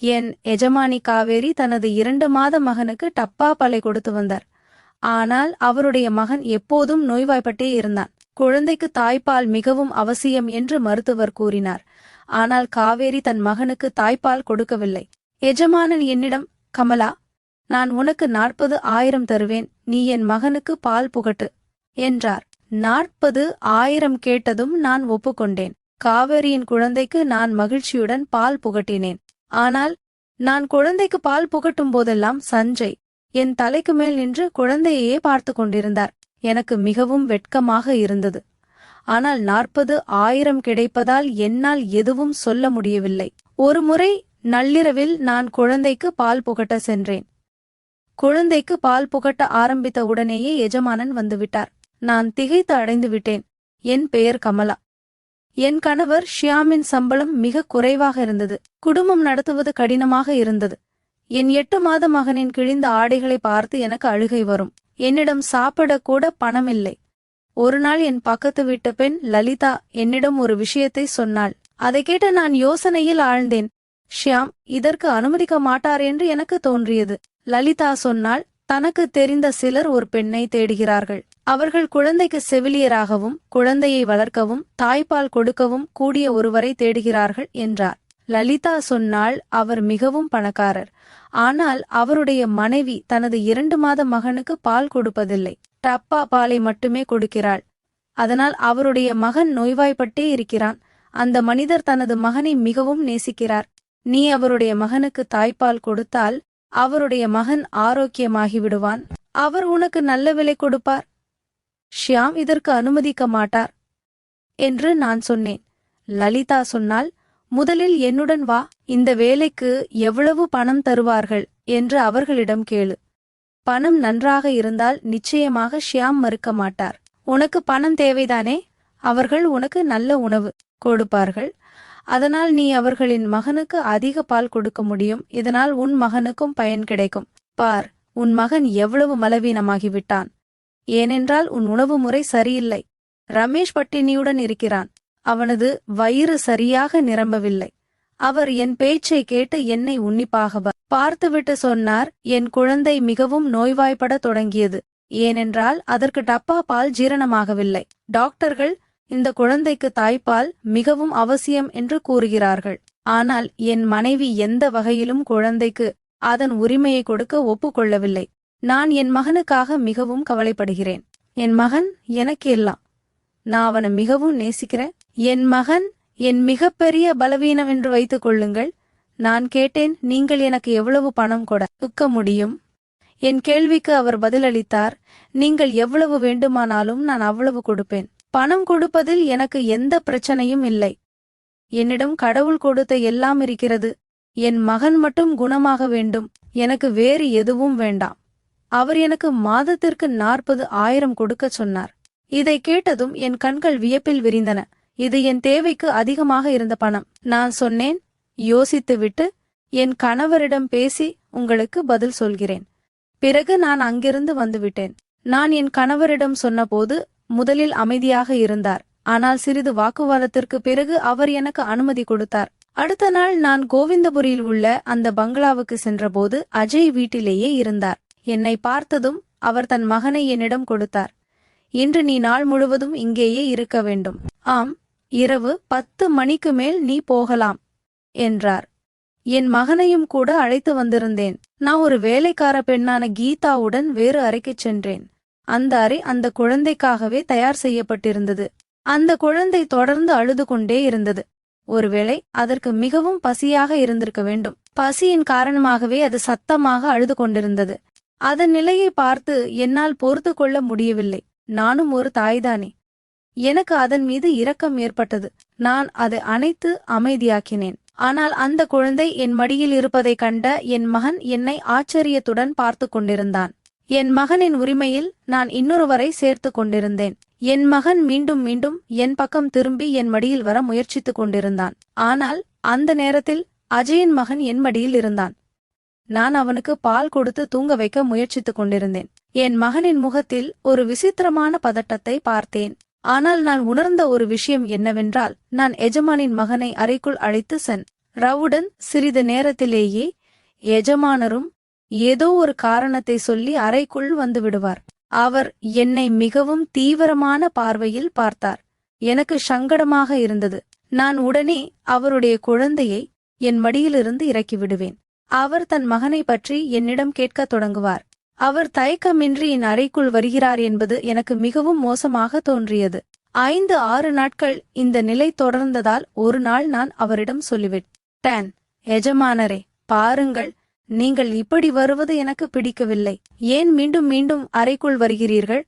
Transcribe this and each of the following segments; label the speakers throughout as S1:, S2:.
S1: என் எஜமானி காவேரி தனது இரண்டு மாத மகனுக்கு டப்பா பலை கொடுத்து வந்தார். ஆனால் அவருடைய மகன் எப்போதும் நோய்வாய்ப்பட்டே இருந்தான். குழந்தைக்கு தாய்ப்பால் மிகவும் அவசியம் என்று மருத்துவர் கூறினார். ஆனால் காவேரி தன் மகனுக்கு தாய்ப்பால் கொடுக்கவில்லை. எஜமானன் என்னிடம் கமலா நான் உனக்கு நாற்பது ஆயிரம் தருவேன். நீ என் மகனுக்கு பால் புகட்டு என்றார். நாற்பது ஆயிரம் கேட்டதும் நான் ஒப்புக்கொண்டேன். காவேரியின் குழந்தைக்கு நான் மகிழ்ச்சியுடன் பால் புகட்டினேன். ஆனால் நான் குழந்தைக்கு பால் புகட்டும் போதெல்லாம் சஞ்சய் என் தலைக்கு மேல் நின்று குழந்தையையே பார்த்து கொண்டிருந்தார். எனக்கு மிகவும் வெட்கமாக இருந்தது. ஆனால் நாற்பது ஆயிரம் கிடைப்பதால் என்னால் எதுவும் சொல்ல முடியவில்லை. ஒருமுறை நள்ளிரவில் நான் குழந்தைக்கு பால் புகட்ட சென்றேன். குழந்தைக்கு பால் புகட்ட ஆரம்பித்த உடனேயே எஜமானன் வந்துவிட்டார். நான் திகைத்து அடைந்து விட்டேன் என் பெயர் கமலா. என் கணவர் ஷியாமின் சம்பளம் மிக குறைவாக இருந்தது. குடும்பம் நடத்துவது கடினமாக இருந்தது. என் எட்டு மாத மகனின் கிழிந்த ஆடைகளை பார்த்து எனக்கு அழுகை வரும். என்னிடம் சாப்பிடக் கூட பணமில்லை. ஒரு நாள் என் பக்கத்து வீட்டு பெண் லலிதா என்னிடம் ஒரு விஷயத்தை சொன்னாள். அதை கேட்டு நான் யோசனையில் ஆழ்ந்தேன். ஷியாம் இதற்கு அனுமதிக்க மாட்டார் என்று எனக்கு தோன்றியது. லலிதா சொன்னால் தனக்கு தெரிந்த சிலர் ஒரு பெண்ணை தேடுகிறார்கள். அவர்கள் குழந்தைக்கு செவிலியராகவும் குழந்தையை வளர்க்கவும் தாய்ப்பால் கொடுக்கவும் கூடிய ஒருவரை தேடுகிறார்கள் என்றார். லலிதா சொன்னாள் அவர் மிகவும் பணக்காரர். ஆனால் அவருடைய மனைவி தனது இரண்டு மாத மகனுக்கு பால் கொடுப்பதில்லை. டப்பா பாலை மட்டுமே கொடுக்கிறாள். அதனால் அவருடைய மகன் நோய்வாய்ப்பட்டே இருக்கிறான். அந்த மனிதர் தனது மகனை மிகவும் நேசிக்கிறார். நீ அவருடைய மகனுக்கு தாய்ப்பால் கொடுத்தால் அவருடைய மகன் ஆரோக்கியமாகி விடுவான். அவர் உனக்கு நல்ல விலை கொடுப்பார். ஷியாம் இதற்கு அனுமதிக்க மாட்டார் என்று நான் சொன்னேன். லலிதா சொன்னால் முதலில் என்னுடன் வா இந்த வேலைக்கு எவ்வளவு பணம் தருவார்கள்? என்று அவர்களிடம் கேளு. பணம் நன்றாக இருந்தால் நிச்சயமாக ஷியாம் மறுக்க மாட்டார். உனக்கு பணம் தேவைதானே? அவர்கள் உனக்கு நல்ல உணவு கொடுப்பார்கள். அதனால் நீ அவர்களின் மகனுக்கு அதிக பால் கொடுக்க முடியும். இதனால் உன் மகனுக்கும் பயன் கிடைக்கும். பார் உன் மகன் எவ்வளவு மலவீனமாகிவிட்டான். ஏனென்றால் உன் உணவு முறை சரியில்லை. ரமேஷ் பட்டினியுடன் இருக்கிறான். அவனது வயிறு சரியாக நிரம்பவில்லை. அவர் என் பேச்சை கேட்டு என்னை உன்னிப்பாக பார்த்துவிட்டு சொன்னார் என் குழந்தை மிகவும் நோய்வாய்ப்பட தொடங்கியது. ஏனென்றால் அதற்கு டப்பா பால் ஜீரணமாகவில்லை. டாக்டர்கள் இந்த குழந்தைக்கு தாய்ப்பால் மிகவும் அவசியம் என்று கூறுகிறார்கள். ஆனால் என் மனைவி எந்த வகையிலும் குழந்தைக்கு அதன் உரிமையை கொடுக்க ஒப்புக்கொள்ளவில்லை. நான் என் மகனுக்காக மிகவும் கவலைப்படுகிறேன். என் மகன் எனக்கு எல்லாம் நான் அவனை மிகவும் நேசிக்கிறேன். என் மகன் என் மிகப்பெரிய பலவீனம் என்று வைத்துக் கொள்ளுங்கள். நான் கேட்டேன் நீங்கள் எனக்கு எவ்வளவு பணம் கொடுக்க முடியும்? என் கேள்விக்கு அவர் பதிலளித்தார் நீங்கள் எவ்வளவு வேண்டுமானாலும் நான் அவ்வளவு கொடுப்பேன். பணம் கொடுப்பதில் எனக்கு எந்த பிரச்சனையும் இல்லை. என்னிடம் கடவுள் கொடுத்த எல்லாம் இருக்கிறது. என் மகன் மட்டும் குணமாக வேண்டும். எனக்கு வேறு எதுவும் வேண்டாம். அவர் எனக்கு மாதத்திற்கு நாற்பது ஆயிரம் கொடுக்கச் சொன்னார். இதை கேட்டதும் என் கண்கள் வியப்பில் விரிந்தன. இது என் தேவைக்கு அதிகமாக இருந்த பணம். நான் சொன்னேன் யோசித்துவிட்டு என் கணவரிடம் பேசி உங்களுக்கு பதில் சொல்கிறேன். பிறகு நான் அங்கிருந்து வந்துவிட்டேன். நான் என் கணவரிடம் சொன்னபோது முதலில் அமைதியாக இருந்தார். ஆனால் சிறிது வாக்குவாதத்திற்கு பிறகு அவர் எனக்கு அனுமதி கொடுத்தார். அடுத்த நாள் நான் கோவிந்தபுரியில் உள்ள அந்த பங்களாவுக்கு சென்றபோது அஜய் வீட்டிலேயே இருந்தார். என்னை பார்த்ததும் அவர் தன் மகனை என்னிடம் கொடுத்தார். இன்று நீ நாள் முழுவதும் இங்கேயே இருக்க வேண்டும். ஆம் இரவு பத்து மணிக்கு மேல் நீ போகலாம் என்றார். என் மகனையும் கூட அழைத்து வந்திருந்தேன். நான் ஒரு வேலைக்கார பெண்ணான கீதாவுடன் வேறு அறைக்குச் சென்றேன். அந்த அறை அந்த குழந்தைக்காகவே தயார் செய்யப்பட்டிருந்தது. அந்த குழந்தை தொடர்ந்து அழுது கொண்டே இருந்தது. ஒருவேளை அதற்கு மிகவும் பசியாக இருந்திருக்க வேண்டும். பசியின் காரணமாகவே அது சத்தமாக அழுது கொண்டிருந்தது. அதன் நிலையை பார்த்து என்னால் பொறுத்து கொள்ள முடியவில்லை. நானும் ஒரு தாய்தானே. எனக்கு அதன் மீது இரக்கம் ஏற்பட்டது. நான் அதை அனைத்து அமைதியாக்கினேன். ஆனால் அந்த குழந்தை என் மடியில் இருப்பதைக் கண்ட என் மகன் என்னை ஆச்சரியத்துடன் பார்த்து கொண்டிருந்தான். என் மகனின் உரிமையில் நான் இன்னொருவரை சேர்த்து கொண்டிருந்தேன். என் மகன் மீண்டும் மீண்டும் என் பக்கம் திரும்பி என் மடியில் வர முயற்சித்துக் கொண்டிருந்தான். ஆனால் அந்த நேரத்தில் அஜயின் மகன் என் மடியில் இருந்தான். நான் அவனுக்கு பால் கொடுத்து தூங்க வைக்க முயற்சித்துக் கொண்டிருந்தேன். என் மகனின் முகத்தில் ஒரு விசித்திரமான பதட்டத்தை பார்த்தேன். ஆனால் நான் உணர்ந்த ஒரு விஷயம் என்னவென்றால் நான் எஜமானின் மகனை அறைக்குள் அழைத்து சென். ரவுடன் சிறிது நேரத்திலேயே எஜமானரும் ஏதோ ஒரு காரணத்தை சொல்லி அறைக்குள் வந்து விடுவார். அவர் என்னை மிகவும் தீவிரமான பார்வையில் பார்த்தார். எனக்கு சங்கடமாக இருந்தது. நான் உடனே அவருடைய குழந்தையை என் மடியிலிருந்து இறக்கி விடுவேன். அவர் தன் மகனை பற்றி என்னிடம் கேட்கத் தொடங்குவார். அவர் தயக்கமின்றி என் அறைக்குள் வருகிறார் என்பது எனக்கு மிகவும் மோசமாக தோன்றியது. ஐந்து ஆறு நாட்கள் இந்த நிலை தொடர்ந்ததால் ஒரு நாள் நான் அவரிடம் சொல்லிவிட்டேன் எஜமானரே பாருங்கள் நீங்கள் இப்படி வருவது எனக்கு பிடிக்கவில்லை. ஏன் மீண்டும் மீண்டும் அறைக்குள் வருகிறீர்கள்?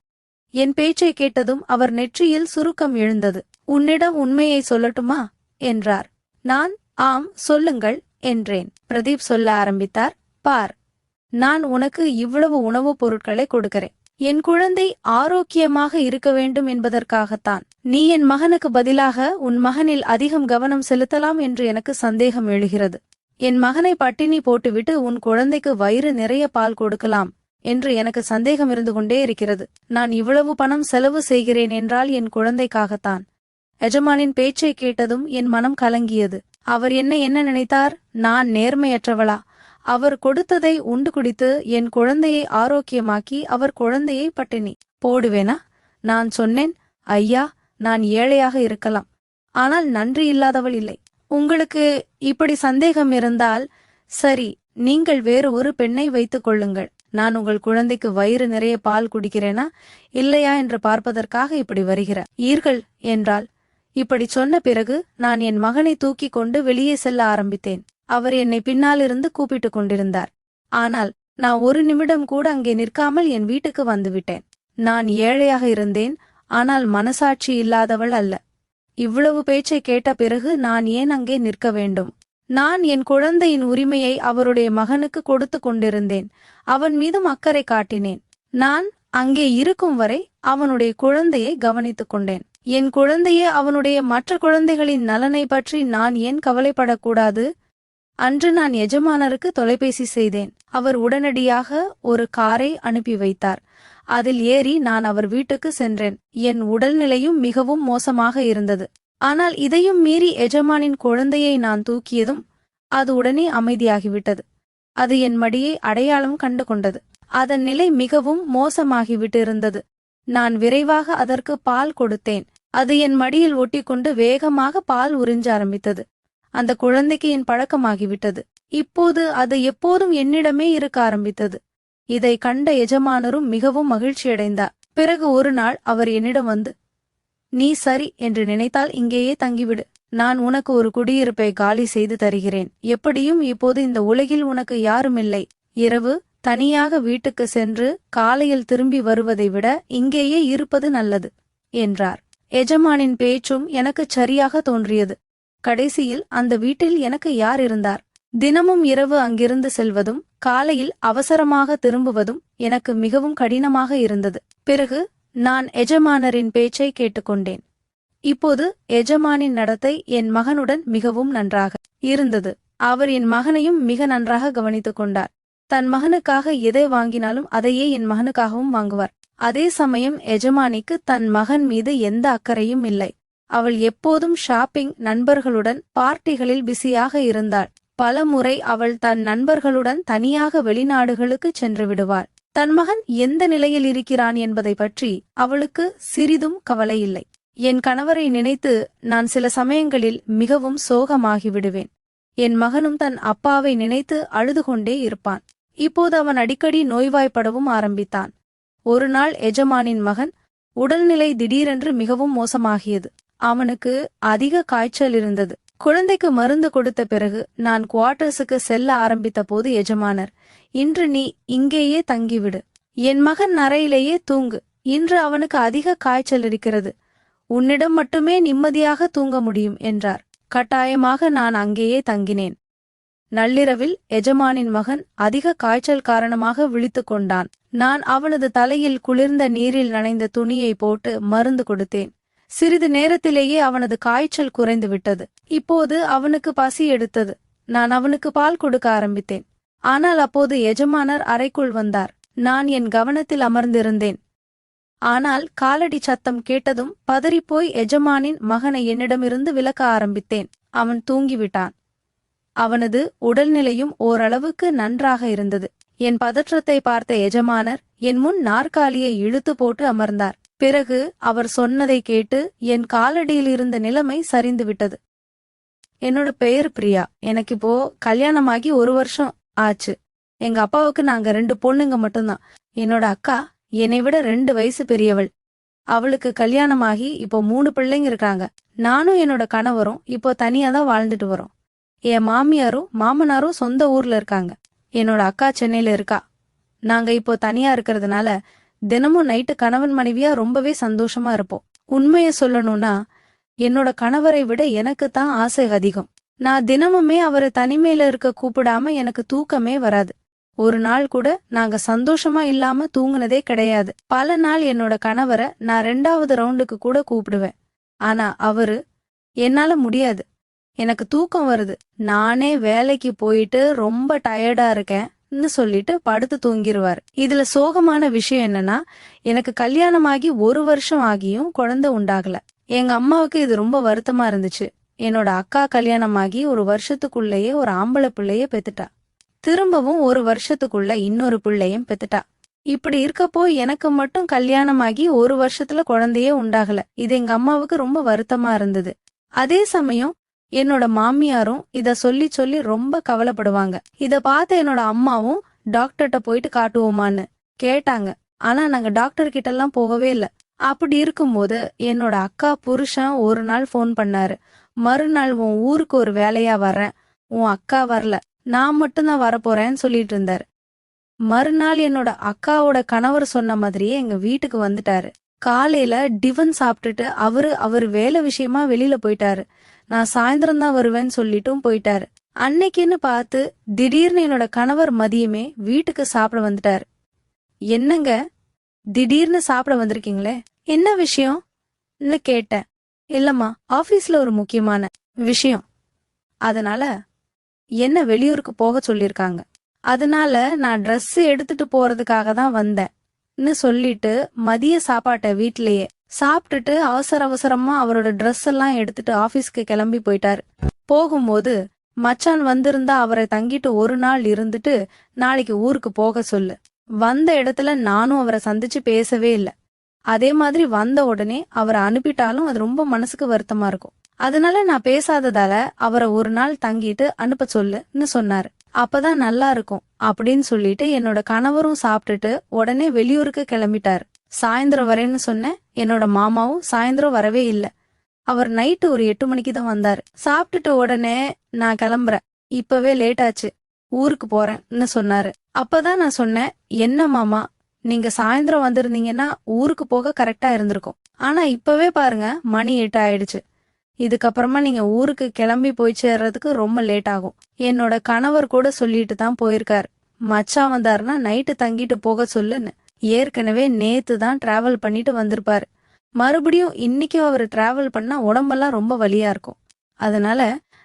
S1: என் பேச்சை கேட்டதும் அவர் நெற்றியில் சுருக்கம் எழுந்தது. உன்னிடம் உண்மையை சொல்லட்டுமா? என்றார். நான் ஆம் சொல்லுங்கள். என்றேன். பிரதீப் சொல்ல ஆரம்பித்தார் பார் நான் உனக்கு இவ்வளவு உணவுப் பொருட்களை கொடுக்கிறேன். என் குழந்தை ஆரோக்கியமாக இருக்க வேண்டும் என்பதற்காகத்தான். நீ என் மகனுக்கு பதிலாக உன் மகனில் அதிகம் கவனம் செலுத்தலாம் என்று எனக்கு சந்தேகம் எழுகிறது. என் மகனை பட்டினி போட்டுவிட்டு உன் குழந்தைக்கு வயிறு நிறைய பால் கொடுக்கலாம் என்று எனக்கு சந்தேகம் இருந்து கொண்டே இருக்கிறது. நான் இவ்வளவு பணம் செலவு செய்கிறேன் என்றால் என் குழந்தைக்காகத்தான். எஜமானின் பேச்சை கேட்டதும் என் மனம் கலங்கியது. அவர் என்ன என்ன நினைத்தார்? நான் நேர்மையற்றவளா? அவர் கொடுத்ததை உண்டு குடித்து என் குழந்தையை ஆரோக்கியமாக்கி அவர் குழந்தையை பட்டினி. போடுவேனா? நான் சொன்னேன் ஐயா நான் ஏழையாக இருக்கலாம். ஆனால் நன்றி இல்லாதவள் இல்லை. உங்களுக்கு இப்படி சந்தேகம் இருந்தால் சரி நீங்கள் வேறு ஒரு பெண்ணை வைத்துக் கொள்ளுங்கள். நான் உங்கள் குழந்தைக்கு வயிறு நிறைய பால் குடிக்கிறேனா? இல்லையா என்று பார்ப்பதற்காக இப்படி வருகிறேன் ஈர்கள் என்றால் இப்படி சொன்ன பிறகு நான் என் மகனை தூக்கிக் கொண்டு வெளியே செல்ல ஆரம்பித்தேன். அவர் என்னை பின்னாலிருந்து கூப்பிட்டுக் கொண்டிருந்தார். ஆனால் நான் ஒரு நிமிடம் கூட அங்கே நிற்காமல் என் வீட்டுக்கு வந்துவிட்டேன். நான் ஏழையாக இருந்தேன் ஆனால் மனசாட்சி இல்லாதவள் அல்ல. இவ்வளவு பேச்சை கேட்ட பிறகு நான் ஏன் அங்கே நிற்க வேண்டும்? நான் என் குழந்தையின் உரிமையை அவருடைய மகனுக்கு கொடுத்து கொண்டிருந்தேன். அவன் மீதும் அக்கறை காட்டினேன். நான் அங்கே இருக்கும் வரை அவனுடைய குழந்தையை கவனித்துக் கொண்டேன். என் குழந்தையே அவனுடைய மற்ற குழந்தைகளின் நலனை பற்றி நான் ஏன் கவலைப்படக்கூடாது? அன்று நான் எஜமானருக்கு தொலைபேசி செய்தேன். அவர் உடனடியாக ஒரு காரை அனுப்பி வைத்தார். அதில் ஏறி நான் அவர் வீட்டுக்கு சென்றேன். என் உடல்நிலையும் மிகவும் மோசமாக இருந்தது. ஆனால் இதையும் மீறி எஜமானின் குழந்தையை நான் தூக்கியதும் அது உடனே அமைதியாகிவிட்டது. அது என் மடியை அடையாளம் கண்டு கொண்டது. அதன் நிலை மிகவும் மோசமாகிவிட்டிருந்தது. நான் விரைவாக அதற்கு பால் கொடுத்தேன். அது என் மடியில் ஒட்டிக்கொண்டு வேகமாக பால் உறிஞ்ச ஆரம்பித்தது. அந்த குழந்தைக்கு என் பழக்கமாகிவிட்டது. இப்போது அது எப்போதும் என்னிடமே இருக்க ஆரம்பித்தது. இதை கண்ட எஜமானரும் மிகவும் மகிழ்ச்சியடைந்தார். பிறகு ஒரு நாள் அவர் என்னிடம் வந்து நீ சரி என்று நினைத்தால் இங்கேயே தங்கிவிடு. நான் உனக்கு ஒரு குடியிருப்பை காலி செய்து தருகிறேன். எப்படியும் இப்போது இந்த உலகில் உனக்கு யாருமில்லை இரவு தனியாக வீட்டுக்கு சென்று காலையில் திரும்பி வருவதை விட இங்கேயே இருப்பது நல்லது என்றார். எஜமானின் பேச்சும் எனக்குச் சரியாக தோன்றியது. கடைசியில் அந்த வீட்டில் எனக்கு யார் இருந்தார்? தினமும் இரவு அங்கிருந்து செல்வதும் காலையில் அவசரமாக திரும்புவதும் எனக்கு மிகவும் கடினமாக இருந்தது. பிறகு நான் எஜமானரின் பேச்சை கேட்டுக்கொண்டேன். இப்போது எஜமானின் நடத்தை என் மகனுடன் மிகவும் நன்றாக இருந்தது. அவர் என் மகனையும் மிக நன்றாக கவனித்துக் கொண்டார். தன் மகனுக்காக எதை வாங்கினாலும் அதையே என் மகனுக்காகவும் வாங்குவார். அதே சமயம் எஜமானிக்கு தன் மகன் மீது எந்த அக்கறையும் இல்லை. அவள் எப்போதும் ஷாப்பிங் நண்பர்களுடன் பார்ட்டிகளில் பிஸியாக இருந்தாள். பல முறை அவள் தன் நண்பர்களுடன் தனியாக வெளிநாடுகளுக்கு சென்று விடுவார் தன் மகன் எந்த நிலையில் இருக்கிறான் என்பதை பற்றி அவளுக்கு சிறிதும் கவலை இல்லை. என் கணவரை நினைத்து நான் சில சமயங்களில் மிகவும் சோகமாகி விடுவேன் என் மகனும் தன் அப்பாவை நினைத்து அழுது கொண்டே இருப்பான். இப்போது அவன் அடிக்கடி நோய்வாய்ப்படவும் ஆரம்பித்தான். ஒரு நாள் எஜமானின் மகன் உடல்நிலை திடீரென்று மிகவும் மோசமாகியது. அவனுக்கு அதிக காய்ச்சல் இருந்தது. குழந்தைக்கு மருந்து கொடுத்த பிறகு நான் குவார்டர்ஸுக்கு செல்ல ஆரம்பித்த போது எஜமானர் இன்று நீ இங்கேயே தங்கிவிடு. என் மகன் நரையிலேயே தூங்கு. இன்று அவனுக்கு அதிக காய்ச்சல் இருக்கிறது. உன்னிடம் மட்டுமே நிம்மதியாக தூங்க முடியும் என்றார். கட்டாயமாக நான் அங்கேயே தங்கினேன். நள்ளிரவில் எஜமானின் மகன் அதிக காய்ச்சல் காரணமாக விழித்துக் கொண்டான். நான் அவனது தலையில் குளிர்ந்த நீரில் நனைந்த துணியை போட்டு மருந்து கொடுத்தேன். சிறிது நேரத்திலேயே அவனது காய்ச்சல் குறைந்து விட்டது. இப்போது அவனுக்கு பசி எடுத்தது. நான் அவனுக்கு பால் கொடுக்க ஆரம்பித்தேன். ஆனால் அப்போது எஜமானர் அறைக்குள் வந்தார். நான் என் கவனத்தில் அமர்ந்திருந்தேன். ஆனால் காலடி சத்தம் கேட்டதும் பதறிப்போய் எஜமானின் மகனை என்னிடமிருந்து விலக்க ஆரம்பித்தேன். அவன் தூங்கிவிட்டான். அவனது உடல்நிலையும் ஓரளவுக்கு நன்றாக இருந்தது. என் பதற்றத்தை பார்த்த எஜமானர் என் முன் நாற்காலியை இழுத்து போட்டு அமர்ந்தார். பிறகு அவர் சொன்னதை கேட்டு என் காலடியில் இருந்த நிலைமை சரிந்து விட்டது என்னோட பெயர் பிரியா. எனக்கு இப்போ கல்யாணமாகி ஒரு வருஷம் ஆச்சு. எங்க அப்பாவுக்கு நாங்க ரெண்டு பொண்ணுங்க மட்டும்தான். என்னோட அக்கா என்னை விட ரெண்டு வயசு பெரியவள். அவளுக்கு கல்யாணமாகி இப்போ மூணு பிள்ளைங்க இருக்காங்க. நானும் என்னோட கணவரும் இப்போ தனியா தான் வாழ்ந்துட்டு வரோம். என் மாமியாரும் மாமனாரும் சொந்த ஊர்ல இருக்காங்க. என்னோட அக்கா சென்னையில இருக்கா. நாங்க இப்போ தனியா இருக்கிறதுனால தினமும் நைட்டு கணவன் மனைவியா ரொம்பவே சந்தோஷமா இருப்போம். உண்மைய சொல்லணும்னா என்னோட கணவரை விட எனக்கு தான் ஆசை அதிகம். நான் தினமுமே அவரை தனிமையில இருக்க கூப்பிடாம எனக்கு தூக்கமே வராது. ஒரு நாள் கூட நாங்க சந்தோஷமா இல்லாம தூங்குனதே கிடையாது. பல நாள் என்னோட கணவரை நான் ரெண்டாவது ரவுண்டுக்கு கூட கூப்பிடுவேன். ஆனா அவரு என்னால முடியாது. எனக்கு தூக்கம் வருது. நானே வேலைக்கு போயிட்டு ரொம்ப டயர்டா இருக்கேன்னு சொல்லிட்டு படுத்து தூங்கிடுவார் இதுல சோகமான விஷயம் என்னன்னா எனக்கு கல்யாணமாகி ஒரு வருஷம் ஆகியும் குழந்தை உண்டாகல. எங்க அம்மாவுக்கு இது ரொம்ப வருத்தமா இருந்துச்சு. என்னோட அக்கா கல்யாணமாகி ஒரு வருஷத்துக்குள்ளேயே ஒரு ஆம்பளை பிள்ளைய பெத்துட்டா. திரும்பவும் ஒரு வருஷத்துக்குள்ள இன்னொரு பிள்ளையும் பெத்துட்டா. இப்படி இருக்கப்போ எனக்கு மட்டும் கல்யாணமாகி ஒரு வருஷத்துல குழந்தையே உண்டாகல. இது எங்க அம்மாவுக்கு ரொம்ப வருத்தமா இருந்தது. அதே சமயம் என்னோட மாமியாரும் இத சொல்லி சொல்லி ரொம்ப கவலைப்படுவாங்க. இத பார்த்த என்னோட அம்மாவும் டாக்டர்கிட்ட போயிட்டு காட்டுவோமான்னு கேட்டாங்க. ஆனா நாங்க டாக்டர் கிட்ட எல்லாம் போகவே இல்ல. அப்படி இருக்கும்போது என்னோட அக்கா புருஷன் ஒரு நாள் ஃபோன் பண்ணாரு. மறுநாள் உன் ஊருக்கு ஒரு வேலையா வர்றேன். உன் அக்கா வரல. நான் மட்டும்தான் வரப்போறேன்னு சொல்லிட்டு இருந்தாரு. மறுநாள் என்னோட அக்காவோட கணவர் சொன்ன மாதிரியே எங்க வீட்டுக்கு வந்துட்டாரு. காலையில டிஃபன் சாப்பிட்டுட்டு அவரு அவர் வேலை விஷயமா வெளியில போயிட்டாரு. நான் சாயந்தரம் தான் வருவேன்னு சொல்லிட்டும் போயிட்டாரு. அன்னைக்குன்னு பார்த்து திடீர்னு என்னோட கணவர் மதியமே வீட்டுக்கு சாப்பிட வந்துட்டாரு. என்னங்க? திடீர்னு சாப்பிட வந்திருக்கீங்களே? என்ன விஷயம்? கேட்டேன். இல்லம்மா ஆபீஸ்ல ஒரு முக்கியமான விஷயம். அதனால என்ன வெளியூருக்கு போக சொல்லியிருக்காங்க அதனால நான் ட்ரெஸ் எடுத்துட்டு போறதுக்காக தான் வந்தேன்னு சொல்லிட்டு மதிய சாப்பாட்டை வீட்டிலேயே சாப்பிட்டுட்டு அவசர அவசரமா அவரோட ட்ரெஸ் எல்லாம் எடுத்துட்டு ஆபீஸ்க்கு கிளம்பி போயிட்டாரு. போகும்போது மச்சான் வந்திருந்தா அவரை தங்கிட்டு ஒரு நாள் இருந்துட்டு நாளைக்கு ஊருக்கு போக சொல்லு. வந்த இடத்துல நானும் அவரை சந்திச்சு பேசவே இல்லை. அதே மாதிரி வந்த உடனே அவரை அனுப்பிட்டாலும் அது ரொம்ப மனசுக்கு வருத்தமா இருக்கும். அதனால நான் பேசாததால அவரை ஒரு நாள் தங்கிட்டு அனுப்ப சொல்லுன்னு சொன்னாரு. அப்பதான் நல்லா இருக்கும் அப்படின்னு சொல்லிட்டு என்னோட கணவரும் சாப்பிட்டுட்டு உடனே வெளியூருக்கு கிளம்பிட்டாரு. சாயந்தரம் வரேன்னு சொன்னேன் என்னோட மாமாவும் சாயந்தரம் வரவே இல்லை. அவர் நைட்டு ஒரு எட்டு மணிக்கு தான் வந்தாரு. சாப்பிட்டுட்டு உடனே நான் கிளம்புறேன். இப்பவே லேட் ஆச்சு. ஊருக்கு போறேன்னு சொன்னாரு. அப்பதான் நான் சொன்னேன் என்ன மாமா நீங்க சாயந்தரம் வந்திருந்தீங்கன்னா ஊருக்கு போக கரெக்டா இருந்திருக்கும். ஆனா இப்பவே பாருங்க மணி எட்டு ஆயிடுச்சு. இதுக்கப்புறமா நீங்க ஊருக்கு கிளம்பி போய் சேர்றதுக்கு ரொம்ப லேட் ஆகும். என்னோட கணவர் கூட சொல்லிட்டு தான் போயிருக்காரு. மச்சான் வந்தாருன்னா நைட்டு தங்கிட்டு போக சொல்லுன்னு. ஏற்கனவே நேத்து தான் டிராவல் பண்ணிட்டு வந்திருப்பாரு. மறுபடியும் இன்னைக்கும் அவர் டிராவல் பண்ணா உடம்பெல்லாம் ரொம்ப வலியா இருக்கும். அதனால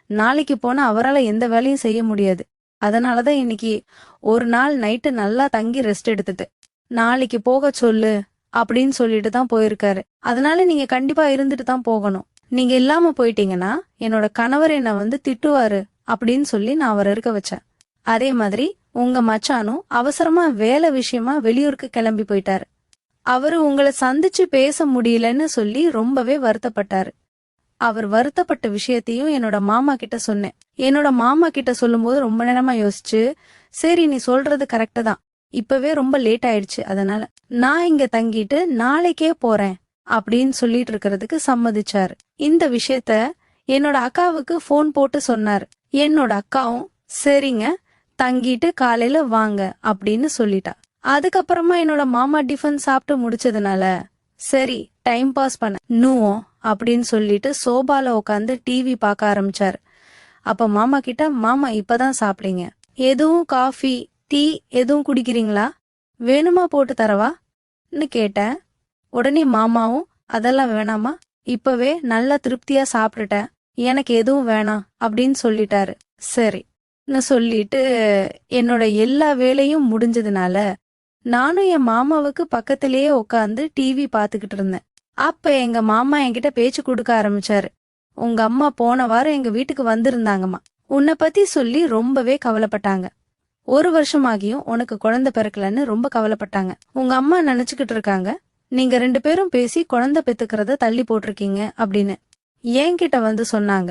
S1: நாளைக்கு போனா அவரால் எந்த வேலையும் செய்ய முடியாது. அதனாலதான் இன்னைக்கு ஒரு நாள் நைட்டு நல்லா தங்கி ரெஸ்ட் எடுத்துட்டு நாளைக்கு போக சொல்லு அப்படின்னு சொல்லிட்டு தான் போயிருக்காரு. அதனால நீங்க கண்டிப்பா இருந்துட்டு தான் போகணும். நீங்க இல்லாம போயிட்டீங்கன்னா என்னோட கணவர் என்ன வந்து திட்டுவாரு அப்படின்னு சொல்லி நான் அவரை இருக்க வச்சேன். அதே மாதிரி உங்க மச்சானும் அவசரமா வேலை விஷயமா வெளியூருக்கு கிளம்பி போயிட்டாரு. அவரு உங்களை சந்திச்சு பேச முடியலன்னு சொல்லி ரொம்பவே வருத்தப்பட்டாரு. அவர் வருத்தப்பட்ட விஷயத்தையும் என்னோட மாமா கிட்ட சொன்னேன். என்னோட மாமா கிட்ட சொல்லும்போது ரொம்ப நேரமா யோசிச்சு சரி நீ சொல்றது கரெக்டா தான். இப்பவே ரொம்ப லேட் ஆயிடுச்சு அதனால. நான் இங்க தங்கிட்டு நாளைக்கே போறேன். அப்படின்னு சொல்லிட்டு இருக்கிறதுக்கு சம்மதிச்சாரு. இந்த விஷயத்த என்னோட அக்காவுக்கு ஃபோன் போட்டு சொன்னார். என்னோட அக்காவும் சரிங்க தங்கிட்டு காலையில வாங்க அப்படின்னு சொல்லிட்டா. அதுக்கப்புறமா என்னோட மாமா டிஃபன் சாப்பிட்டு முடிச்சதுனால சரி டைம் பாஸ் பண்ண நூவோம் அப்படின்னு சொல்லிட்டு சோபால உட்காந்து டிவி பார்க்க ஆரம்பிச்சாரு. அப்ப மாமா கிட்ட மாமா இப்பதான் சாப்பிடுங்க எதுவும் காஃபி டீ எதுவும் குடிக்கிறீங்களா? வேணுமா போட்டு தரவான்னு கேட்டேன். உடனே மாமாவும் அதெல்லாம் வேணாமா இப்பவே நல்லா திருப்தியா சாப்பிட்டுட்டேன். எனக்கு எதுவும் வேணாம் அப்படின்னு சொல்லிட்டாரு. சரி. நான் சொல்லிட்டு என்னோட எல்லா வேலையும் முடிஞ்சதுனால நானும் என் மாமாவுக்கு பக்கத்திலேயே உட்காந்து டிவி பார்த்துக்கிட்டு இருந்தேன். அப்ப எங்க மாமா என்கிட்ட பேச்சு கொடுக்க ஆரம்பிச்சாரு. உங்க அம்மா போன வாரம் எங்க வீட்டுக்கு வந்திருந்தாங்கம்மா. உன்னை பத்தி சொல்லி ரொம்பவே கவலைப்பட்டாங்க. ஒரு வருஷமாகியும் உனக்கு குழந்தை பிறக்கலன்னு ரொம்ப கவலைப்பட்டாங்க. உங்க அம்மா நினைச்சுக்கிட்டு இருக்காங்க. நீங்க ரெண்டு பேரும் பேசி குழந்தை பெத்துக்கிறத தள்ளி போட்டிருக்கீங்க அப்படின்னு என்கிட்ட வந்து சொன்னாங்க.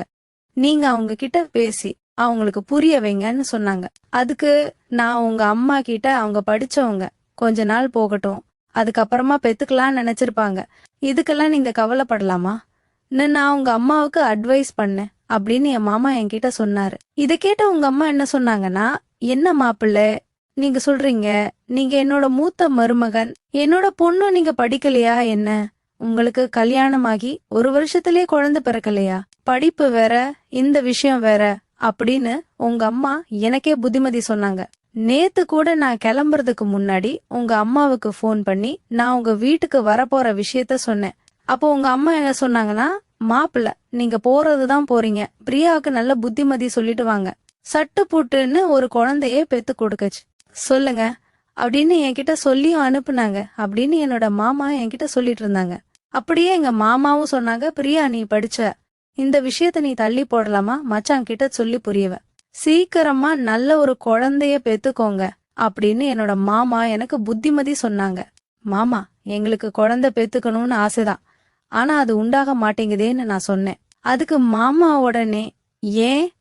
S1: நீங்க அவங்க கிட்ட பேசி அவங்களுக்கு புரிய வைங்கன்னு சொன்னாங்க. அதுக்கு நான் உங்க அம்மா கிட்ட அவங்க படிச்சவங்க கொஞ்ச நாள் போகட்டும். அதுக்கப்புறமா பெத்துக்கலாம்னு நினைச்சிருப்பாங்க. இதுக்கெல்லாம் நீங்க கவலைப்படலாமா? நான் உங்க அம்மாவுக்கு அட்வைஸ் பண்ணேன் அப்படின்னு என் மாமா என்கிட்ட சொன்னாரு. இத கேட்ட உங்க அம்மா என்ன சொன்னாங்கன்னா என்ன மாப்பிள்ள? நீங்க சொல்றீங்க நீங்க என்னோட மூத்த மருமகன் என்னோட பொண்ணும் நீங்க படிக்கலையா என்ன? உங்களுக்கு கல்யாணமாகி ஒரு வருஷத்திலேயே குழந்தை பிறக்கலையா? படிப்பு வேற இந்த விஷயம் வேற அப்படின்னு உங்க அம்மா எனக்கே புத்திமதி சொன்னாங்க. நேத்து கூட நான் கிளம்புறதுக்கு முன்னாடி உங்க அம்மாவுக்கு ஃபோன் பண்ணி நான் உங்க வீட்டுக்கு வரப்போற விஷயத்த சொன்னேன். அப்போ உங்க அம்மா என்ன சொன்னாங்கன்னா மாப்பிள்ள நீங்க போறதுதான் போறீங்க. பிரியாவுக்கு நல்ல புத்திமதி சொல்லிட்டு வாங்க. சட்டு புட்டுன்னு ஒரு குழந்தையே பெத்து கொடுக்கச்சு. சொல்லுங்க. அப்படின்னு என்கிட்ட சொல்லியும் அனுப்புனாங்க. அப்படின்னு என்னோட மாமா என்கிட்ட சொல்லிட்டு இருந்தாங்க. அப்படியே எங்க மாமாவும் சொன்னாங்க பிரியா நீ படிச்ச இந்த விஷயத்த நீ தள்ளி போடலாமா? மச்சான் கிட்ட சொல்லி புரியவ. சீக்கிரமா நல்ல ஒரு குழந்தைய பெத்துக்கோங்க. அப்படின்னு என்னோட மாமா எனக்கு புத்திமதி சொன்னாங்க. மாமா எங்களுக்கு குழந்தை பெத்துக்கணும்னு ஆசைதான். ஆனா அது உண்டாக மாட்டேங்குதேன்னு நான் சொன்னேன். அதுக்கு மாமா உடனே ஏன்?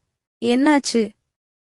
S1: என்னாச்சு?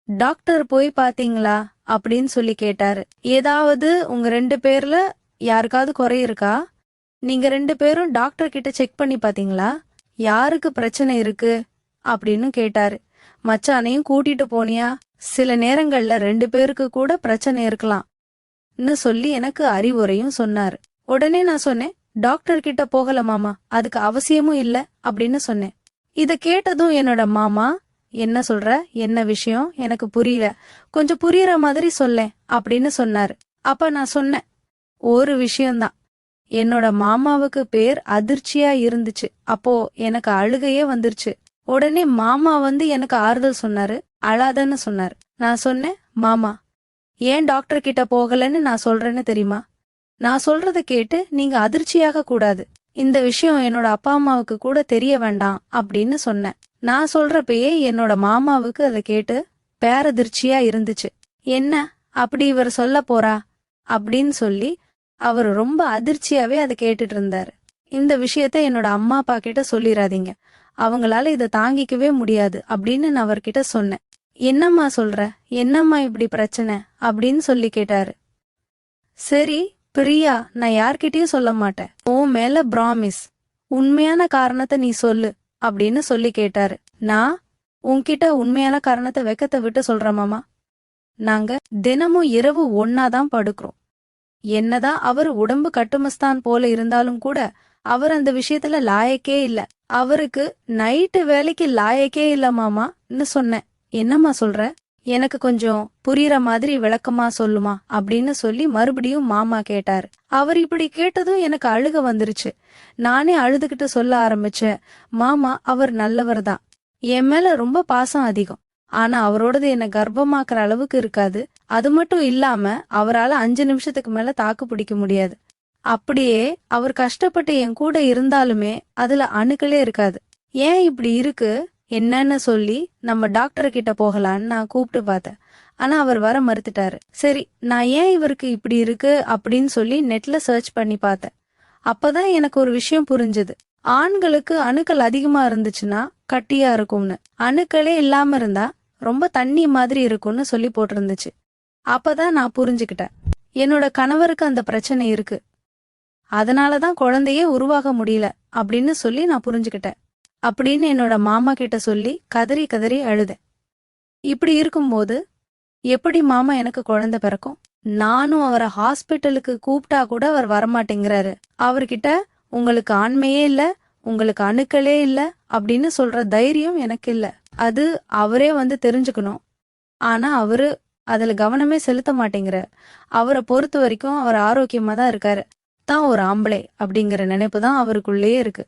S1: டாக்டர் போய் பாத்தீங்களா? அப்படின்னு சொல்லி கேட்டாரு. ஏதாவது உங்க ரெண்டு பேர்ல யாருக்காவது குறை இருக்கா? நீங்க ரெண்டு பேரும் டாக்டர் கிட்ட செக் பண்ணி பாத்தீங்களா? யாருக்கு பிரச்சனை இருக்கு? அப்படின்னு கேட்டாரு. மச்சானையும் கூட்டிட்டு போனியா? சில நேரங்கள்ல ரெண்டு பேருக்கு கூட பிரச்சனை இருக்கலாம்னு சொல்லி எனக்கு அறிவுரையும் சொன்னாரு. உடனே நான் சொன்னேன் டாக்டர் கிட்ட போகல மாமா அதுக்கு அவசியமும் இல்ல அப்படின்னு சொன்னேன். இத கேட்டதும் என்னோட மாமா என்ன சொல்ற? என்ன விஷயம்? எனக்கு புரியல. கொஞ்சம் புரியற மாதிரி சொல்லேன் அப்படின்னு சொன்னாரு. அப்ப நான் சொன்னேன் ஒரு விஷயம்தான். என்னோட மாமாவுக்கு பேர் அதிர்ச்சியா இருந்துச்சு. அப்போ எனக்கு அழுகையே வந்துருச்சு. உடனே மாமா வந்து எனக்கு ஆறுதல் சொன்னாரு அழாதன்னு சொன்னாரு. நான் சொன்னேன் மாமா ஏன் டாக்டர் கிட்ட போகலன்னு நான் சொல்றேன்னு தெரியுமா? நான் சொல்றத கேட்டு நீங்க அதிர்ச்சியாக கூடாது. இந்த விஷயம் என்னோட அப்பா அம்மாவுக்கு கூட தெரிய வேண்டாம் அப்படின்னு சொன்னேன். நான் சொல்றப்பயே என்னோட மாமாவுக்கு அதை கேட்டு பேரதிர்ச்சியா இருந்துச்சு. என்ன? அப்படி இவர் சொல்ல போறா? அப்படின்னு சொல்லி அவர் ரொம்ப அதிர்ச்சியாவே அதை கேட்டுட்டு இருந்தாரு. இந்த விஷயத்த என்னோட அம்மா அப்பா கிட்ட சொல்லிடாதீங்க அவங்களால இதை தாங்கிக்கவே முடியாது அப்படின்னு நான் அவர்கிட்ட சொன்னேன். என்னம்மா சொல்ற? என்னம்மா இப்படி பிரச்சனை? அப்படின்னு சொல்லி கேட்டாரு. சரி பிரியா நான் யார்கிட்டயும் சொல்ல மாட்டேன். உன் மேல பிராமிஸ் உண்மையான காரணத்தை நீ சொல்லு அப்படின்னு சொல்லி கேட்டாரு. நான் உன்கிட்ட உண்மையான காரணத்தை வெக்கத்தை விட்டு சொல்றேன் மாமா. நாங்க தினமும் இரவு ஒன்னாதான் படுக்கிறோம். என்னதான் அவர் உடம்பு கட்டுமஸ்தான் போல இருந்தாலும் கூட அவர் அந்த விஷயத்துல லாயக்கே இல்ல. அவருக்கு நைட்டு வேலைக்கு லாயக்கே இல்ல மாமான்னு சொன்னேன். என்னம்மா சொல்ற? எனக்கு கொஞ்சம் புரியற மாதிரி விளக்கமா சொல்லுமா அப்படின்னு சொல்லி மறுபடியும் மாமா கேட்டாரு. அவர் இப்படி கேட்டதும் எனக்கு அழுக வந்துருச்சு. நானே அழுதுகிட்டு சொல்ல ஆரம்பிச்சேன். மாமா அவர் நல்லவர் தான். என் மேல ரொம்ப பாசம் அதிகம். ஆனா அவரோடது என்ன கர்ப்பமாக்குற அளவுக்கு இருக்காது. அது மட்டும் இல்லாம அவரால அஞ்சு நிமிஷத்துக்கு மேல தாக்கு பிடிக்க முடியாது. அப்படியே அவர் கஷ்டப்பட்டு என் கூட இருந்தாலுமே அதுல அணுக்களே இருக்காது. ஏன் இப்படி இருக்கு? என்னன்னு சொல்லி நம்ம டாக்டர் கிட்ட போகலான்னு நான் கூப்பிட்டு பார்த்தேன். ஆனா அவர் வர மறுத்துட்டாரு. சரி நான் ஏன் இவருக்கு இப்படி இருக்கு அப்படின்னு சொல்லி நெட்ல சர்ச் பண்ணி பார்த்தேன். அப்பதான் எனக்கு ஒரு விஷயம் புரிஞ்சுது. ஆண்களுக்கு அணுக்கள் அதிகமா இருந்துச்சுன்னா கட்டியா இருக்கும்னு. அணுக்களே இல்லாம இருந்தா ரொம்ப தண்ணி மாதிரி இருக்கும்னு சொல்லி போட்டிருந்துச்சு. அப்பதான் நான் புரிஞ்சுக்கிட்டேன். என்னோட கணவருக்கு அந்த பிரச்சனை இருக்கு. அதனாலதான் குழந்தையே உருவாக முடியல அப்படின்னு சொல்லி நான் புரிஞ்சுக்கிட்டேன். அப்படின்னு என்னோட மாமா கிட்ட சொல்லி கதறி கதறி அழுதேன். இப்படி இருக்கும்போது எப்படி மாமா எனக்கு குழந்தை பிறக்கும்? நானும் அவரை ஹாஸ்பிட்டலுக்கு கூப்பிட்டா கூட அவர் வரமாட்டேங்கிறாரு. அவர்கிட்ட உங்களுக்கு ஆண்மையே இல்ல உங்களுக்கு அணுக்களே இல்ல அப்படின்னு சொல்ற தைரியம் எனக்கு இல்ல. அது அவரே வந்து தெரிஞ்சுக்கணும். ஆனா அவரு அதுல கவனமே செலுத்த மாட்டேங்கிறார். அவரை பொறுத்த வரைக்கும் அவர் ஆரோக்கியமா தான் இருக்காரு. தான் ஒரு ஆம்பளை அப்படிங்கிற நினைப்பு தான் அவருக்குள்ளேயே இருக்கு.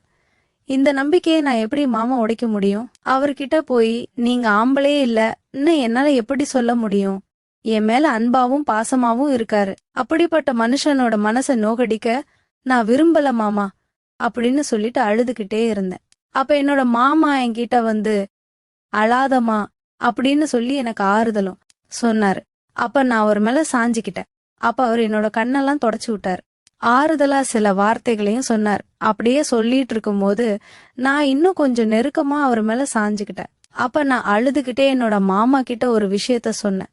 S1: இந்த நம்பிக்கையை நான் எப்படி மாமா உடைக்க முடியும்? அவர்கிட்ட போய் நீங்க ஆம்பளே இல்லன்னு என்னால எப்படி சொல்ல முடியும்? என் மேல அன்பாவும் பாசமாவும் இருக்காரு. அப்படிப்பட்ட மனுஷனோட மனசை நோகடிக்க நான் விரும்பல மாமா அப்படின்னு சொல்லிட்டு அழுதுகிட்டே இருந்தேன். அப்ப என்னோட மாமா என்கிட்ட வந்து அழாதமா அப்படின்னு சொல்லி எனக்கு ஆறுதலும் சொன்னாரு. அப்ப நான் அவர் மேல சாஞ்சிக்கிட்டேன். அப்ப அவர் என்னோட கண்ணெல்லாம் தொடச்சு விட்டாரு. ஆறுதலா சில வார்த்தைகளையும் சொன்னார். அப்படியே சொல்லிட்டு இருக்கும்போது நான் இன்னும் கொஞ்சம் நெருக்கமா அவர் மேல சாஞ்சுக்கிட்டேன். அப்ப நான் அழுதுகிட்டே என்னோட மாமா கிட்ட ஒரு விஷயத்த சொன்னேன்.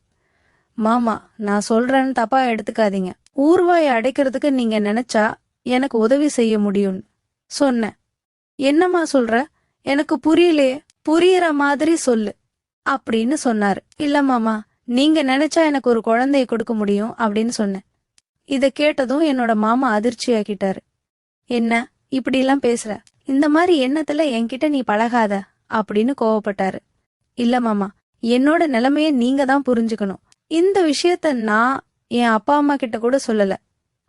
S1: மாமா நான் சொல்றேன்னு தப்பா எடுத்துக்காதீங்க. ஊர்வாயை அடைக்கிறதுக்கு நீங்க நினைச்சா எனக்கு உதவி செய்ய முடியும்னு. சொன்னேன். என்னம்மா சொல்ற? எனக்கு புரியலையே. புரியற மாதிரி சொல்லு. அப்படின்னு சொன்னாரு. இல்ல மாமா நீங்க நினைச்சா எனக்கு ஒரு குழந்தைய கொடுக்க முடியும் அப்படின்னு சொன்னேன். இத கேட்டதும் என்னோட மாமா அதிர்ச்சியாக்கிட்டாரு என்ன இப்படிலாம் பேசுற? இந்த மாதிரி எண்ணத்துல என்கிட்ட நீ பழகாத அப்படின்னு கோவப்பட்டாரு. இல்ல மாமா என்னோட நிலைமைய நீங்க தான் புரிஞ்சுக்கணும். இந்த விஷயத்த நான் என் அப்பா அம்மா கிட்ட கூட சொல்லல.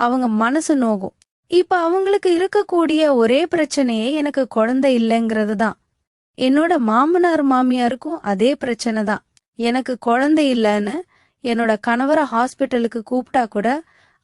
S1: அவங்க மனசு நோகும். இப்ப அவங்களுக்கு இருக்கக்கூடிய ஒரே பிரச்சனையே எனக்கு குழந்தை இல்லைங்கிறது தான். என்னோட மாமனார் மாமியாருக்கும் அதே பிரச்சனை தான். எனக்கு குழந்தை இல்லைன்னு என்னோட கணவரை ஹாஸ்பிட்டலுக்கு கூப்பிட்டா கூட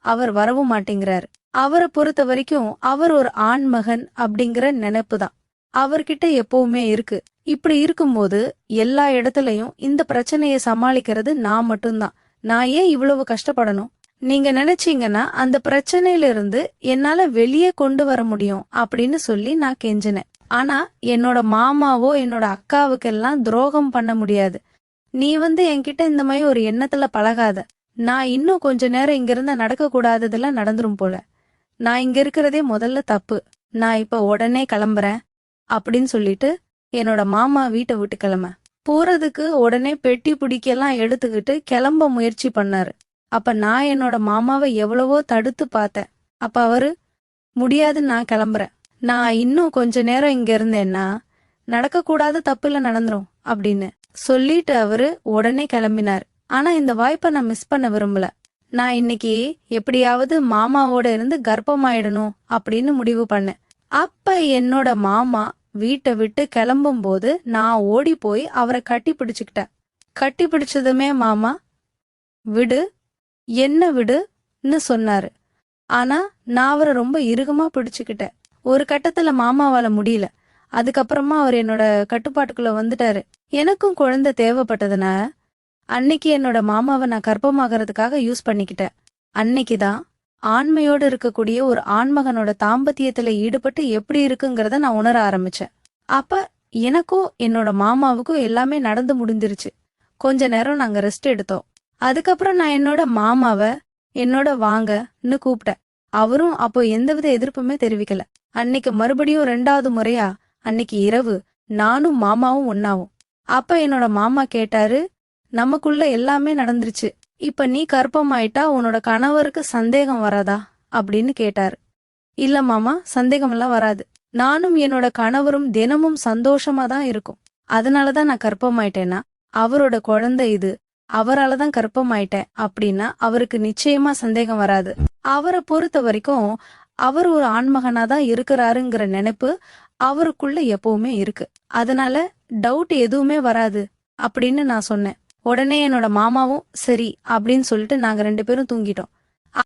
S1: அவர் வரவும் மாட்டேங்கிறாரு. அவரை பொறுத்த வரைக்கும் அவர் ஒரு ஆண் மகன் அப்படிங்கிற நினைப்பு தான் அவர்கிட்ட எப்பவுமே இருக்கு. இப்படி இருக்கும்போது எல்லா இடத்துலயும் இந்த பிரச்சனையை சமாளிக்கிறது நான் மட்டும்தான். நான் ஏன் இவ்வளவு கஷ்டப்படணும்? நீங்க நினைச்சீங்கன்னா அந்த பிரச்சனையில இருந்து என்னால வெளியே கொண்டு வர முடியும் அப்படின்னு சொல்லி நான் கெஞ்சினேன். ஆனா என்னோட மாமாவோ என்னோட அக்காவுக்கெல்லாம் துரோகம் பண்ண முடியாது. நீ வந்து என்கிட்ட இந்த மாதிரி ஒரு எண்ணத்துல பழகாத. நான் இன்னும் கொஞ்ச நேரம் இங்கிருந்தா நடக்க கூடாததெல்லாம் நடந்துரும் போல. நான் இங்க இருக்கிறதே முதல்ல தப்பு. நான் இப்ப உடனே கிளம்புறேன் அப்படின்னு சொல்லிட்டு என்னோட மாமா வீட்டை விட்டு கிளம்ப போறதுக்கு உடனே பெட்டி பிடிக்கெல்லாம் எடுத்துக்கிட்டு கிளம்ப முயற்சி பண்ணாரு. அப்ப நான் என்னோட மாமாவை எவ்வளவோ தடுத்து பார்த்தேன். அப்ப அவரு முடியாதுன்னு நான் கிளம்புறேன். நான் இன்னும் கொஞ்ச நேரம் இங்க இருந்தேன்னா நடக்கக்கூடாத தப்புல நடந்துரும் அப்படின்னு சொல்லிட்டு அவரு உடனே கிளம்பினார். ஆனா இந்த வாய்ப்பை நான் மிஸ் பண்ண விரும்பல. நான் இன்னைக்கு எப்படியாவது மாமாவோட இருந்து கர்ப்பமாயிடணும் அப்படின்னு முடிவு பண்ணேன். அப்ப என்னோட மாமா வீட்டை விட்டு கிளம்பும் போது நான் ஓடி போய் அவரை கட்டி பிடிச்சுக்கிட்டேன். கட்டி பிடிச்சதுமே மாமா விடு என்ன விடுன்னு சொன்னாரு. ஆனா நான் அவரை ரொம்ப இறுகமா பிடிச்சுக்கிட்டேன். ஒரு கட்டத்துல மாமாவால முடியல. அதுக்கப்புறமா அவர் என்னோட கட்டுப்பாட்டுக்குள்ள வந்துட்டாரு. எனக்கும் குழந்தை தேவைப்பட்டதுனால அன்னைக்கு என்னோட மாமாவை நான் கர்ப்பமாகறதுக்காக யூஸ் பண்ணிக்கிட்டேன். அன்னைக்குதான் ஆண்மையோடு இருக்கக்கூடிய ஒரு ஆண்மகனோட தாம்பத்தியத்துல ஈடுபட்டு எப்படி இருக்குங்கிறத நான் உணர ஆரம்பிச்சேன். அப்ப எனக்கும் என்னோட மாமாவுக்கும் எல்லாமே நடந்து முடிஞ்சிருச்சு. கொஞ்ச நேரம் நாங்க ரெஸ்ட் எடுத்தோம். அதுக்கப்புறம் நான் என்னோட மாமாவை என்னோட வாங்கன்னு கூப்பிட்டேன். அவரும் அப்போ எந்தவித எதிர்ப்புமே தெரிவிக்கல. அன்னைக்கு மறுபடியும் ரெண்டாவது முறையா அன்னைக்கு இரவு நானும் மாமாவும் ஒன்னாவும் அப்ப என்னோட மாமா கேட்டாரு நமக்குள்ள எல்லாமே நடந்துருச்சு. இப்ப நீ கர்ப்பமாயிட்டா உன்னோட கணவருக்கு சந்தேகம் வராதா? அப்படின்னு கேட்டாரு. இல்ல மாமா சந்தேகம் எல்லாம் வராது. நானும் என்னோட கணவரும் தினமும் சந்தோஷமா தான் இருக்கும். அதனாலதான் நான் கர்ப்பமாயிட்டேன்னா அவரோட குழந்தை இது. அவரால தான் கர்ப்பமாயிட்டேன் அப்படின்னா அவருக்கு நிச்சயமா சந்தேகம் வராது. அவரை பொறுத்த வரைக்கும் அவர் ஒரு ஆண்மகனா தான் இருக்கிறாருங்கிற நினைப்பு அவருக்குள்ள எப்பவுமே இருக்கு. அதனால டவுட் எதுவுமே வராது அப்படின்னு நான் சொன்னேன். உடனே என்னோட மாமாவும் சரி அப்படின்னு சொல்லிட்டு நாங்க ரெண்டு பேரும் தூங்கிட்டோம்.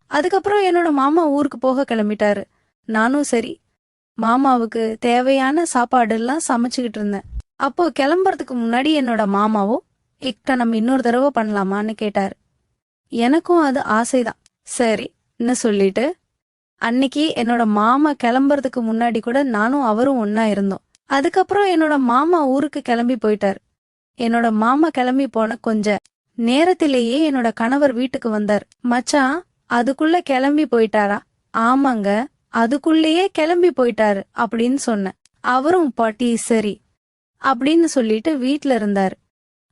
S1: அதுக்கப்புறம் என்னோட மாமா ஊருக்கு போக கிளம்பிட்டாரு. நானும் சரி மாமாவுக்கு தேவையான சாப்பாடு எல்லாம் சமைச்சுக்கிட்டு இருந்தேன். அப்போ கிளம்புறதுக்கு முன்னாடி என்னோட மாமாவும் இக்கிட்ட நம்ம இன்னொரு தடவை பண்ணலாமான்னு கேட்டாரு. எனக்கும் அது ஆசைதான். சரின்னு சொல்லிட்டு அன்னைக்கு என்னோட மாமா கிளம்புறதுக்கு முன்னாடி கூட நானும் அவரும் ஒன்னா இருந்தோம். அதுக்கப்புறம் என்னோட மாமா ஊருக்கு கிளம்பி போயிட்டாரு. என்னோட மாமா கிளம்பி போன கொஞ்ச நேரத்திலேயே என்னோட கணவர் வீட்டுக்கு வந்தார். மச்சான் அதுக்குள்ள கிளம்பி போயிட்டாரா? ஆமாங்க அதுக்குள்ளேயே கிளம்பி போயிட்டாரு அப்படின்னு சொன்னேன் அவரும் பாட்டி சரி அப்படின்னு சொல்லிட்டு வீட்ல இருந்தாரு.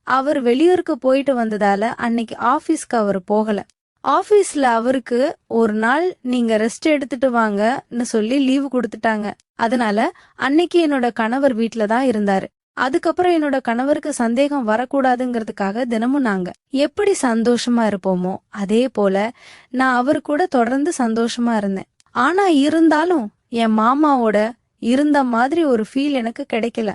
S1: அவர் வெளியூருக்கு போயிட்டு வந்ததால அன்னைக்கு ஆபீஸ்க்கு அவர் போகல. ஆபீஸ்ல அவருக்கு ஒரு நாள் நீங்க ரெஸ்ட் எடுத்துட்டு வாங்கன்னு சொல்லி லீவு கொடுத்துட்டாங்க. அதனால அன்னைக்கு என்னோட கணவர் வீட்ல தான் இருந்தாரு. அதுக்கப்புறம் என்னோட கணவருக்கு சந்தேகம் வரக்கூடாதுங்கிறதுக்காக தினமும் நாங்க எப்படி சந்தோஷமா இருப்போமோ அதே போல நான் அவர் கூட தொடர்ந்து சந்தோஷமா இருந்தேன். ஆனா இருந்தாலும் என் மாமாவோட இருந்த மாதிரி ஒரு ஃபீல் எனக்கு கிடைக்கல.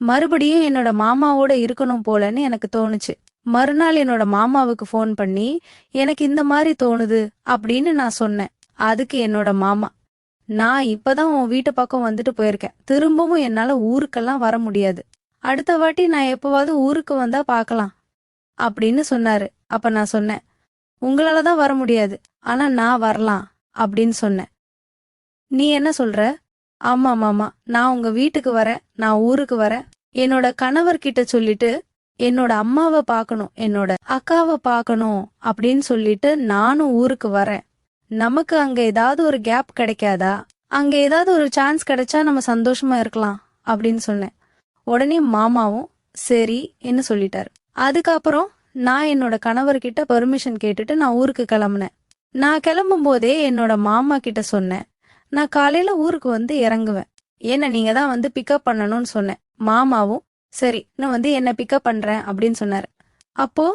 S1: மறுபடியும் என்னோட மாமாவோட இருக்கணும் போலன்னு எனக்கு தோணுச்சு. மறுநாள் என்னோட மாமாவுக்கு ஃபோன் பண்ணி எனக்கு இந்த மாதிரி தோணுது அப்படின்னு நான் சொன்னேன். அதுக்கு என்னோட மாமா. நான் இப்பதான் உன் வீட்டு பக்கம் வந்துட்டு போயிருக்கேன். திரும்பவும் என்னால ஊருக்கெல்லாம் வர முடியாது. அடுத்த வாட்டி நான் எப்போவாவது ஊருக்கு வந்தா பார்க்கலாம் அப்படின்னு சொன்னாரு. அப்ப நான் சொன்னேன் உங்களால தான் வர முடியாது ஆனா நான் வரலாம் அப்படின்னு சொன்னேன். நீ என்ன சொல்ற? ஆமா மாமா நான் உங்க வீட்டுக்கு வரேன் நான் ஊருக்கு வரேன். என்னோட கணவர்கிட்ட சொல்லிட்டு என்னோட அம்மாவை பார்க்கணும் என்னோட அக்காவை பார்க்கணும் அப்படின்னு சொல்லிட்டு நானும் ஊருக்கு வரேன். நமக்கு அங்க ஏதாவது ஒரு கேப் கிடைக்காதா? அங்க ஏதாவது ஒரு சான்ஸ் கிடைச்சா நம்ம சந்தோஷமா இருக்கலாம் அப்படின்னு சொன்னேன். உடனே மாமாவும் சரி என்ன சொல்லிட்டாரு. அதுக்கப்புறம் நான் என்னோட கணவர்கிட்ட பெர்மிஷன் கேட்டுட்டு நான் ஊருக்கு கிளம்புனேன். நான் கிளம்பும் போதே என்னோட மாமா கிட்ட சொன்னேன். நான் காலையில ஊருக்கு வந்து இறங்குவேன். ஏன்னா நீங்க தான் வந்து பிக்கப் பண்ணணும்னு சொன்னேன். மாமாவும் சரி நான் வந்து என்ன பிக்கப் பண்றேன் அப்படின்னு சொன்னாரு. அப்போ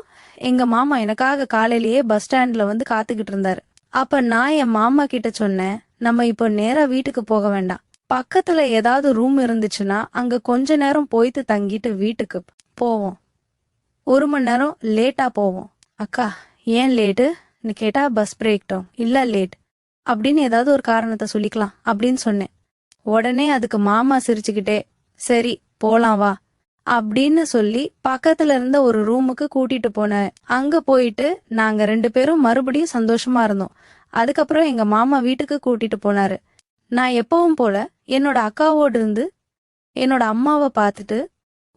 S1: எங்க மாமா எனக்காக காலையிலேயே பஸ் ஸ்டாண்ட்ல வந்து காத்துக்கிட்டு இருந்தாரு. அப்ப நான் என் மாமா கிட்ட சொன்னேன் நம்ம இப்போ நேரா வீட்டுக்கு போக வேண்டாம். பக்கத்துல ஏதாவது ரூம் இருந்துச்சுன்னா அங்க கொஞ்ச நேரம் போயிட்டு தங்கிட்டு வீட்டுக்கு போவோம். ஒரு மணி நேரம் லேட்டா போவோம். அக்கா ஏன் லேட்டு கேட்டா பஸ் பிரேக் டவுன் இல்ல லேட் அப்படின்னு ஏதாவது ஒரு காரணத்தை சொல்லிக்கலாம் அப்படின்னு சொன்னேன். உடனே அதுக்கு மாமா சிரிச்சுக்கிட்டே சரி போலாம் வா அப்படின்னு சொல்லி பக்கத்துல இருந்த ஒரு ரூமுக்கு கூட்டிட்டு போனேன். அங்க போயிட்டு நாங்க ரெண்டு பேரும் மறுபடியும் சந்தோஷமா இருந்தோம். அதுக்கப்புறம் எங்க மாமா வீட்டுக்கு கூட்டிட்டு போனாரு. நான் எப்பவும் போல என்னோட அக்காவோடு இருந்து என்னோட அம்மாவை பார்த்துட்டு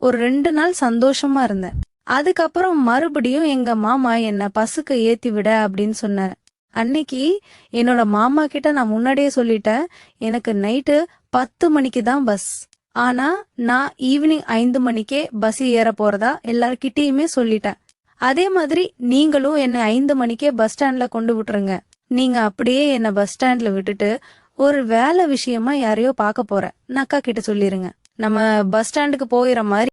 S1: ஒரு ரெண்டு நாள் சந்தோஷமா இருந்தேன். அதுக்கப்புறம் மறுபடியும் எங்க மாமா என்ன பஸ்ஸுக்கு ஏத்தி விட அப்படின்னு சொன்னார். அன்னைக்கு என்னோட மாமா கிட்ட நான் முன்னாடியே சொல்லிட்டேன் எனக்கு நைட்டு பத்து மணிக்கு தான் பஸ். ஆனா நான் ஈவினிங் ஐந்து மணிக்கே பஸ் ஏற போறதா எல்லார்கிட்டயுமே சொல்லிட்டேன். அதே மாதிரி நீங்களும் என்னை ஐந்து மணிக்கே பஸ் ஸ்டாண்ட்ல கொண்டு விட்டுருங்க. நீங்க அப்படியே என்ன பஸ் ஸ்டாண்ட்ல விட்டுட்டு ஒரு வேலை விஷயமா யாரையோ பார்க்க போறேன். நான் அக்கா கிட்ட சொல்லிருங்க. நம்ம பஸ் ஸ்டாண்டுக்கு போயிற மாதிரி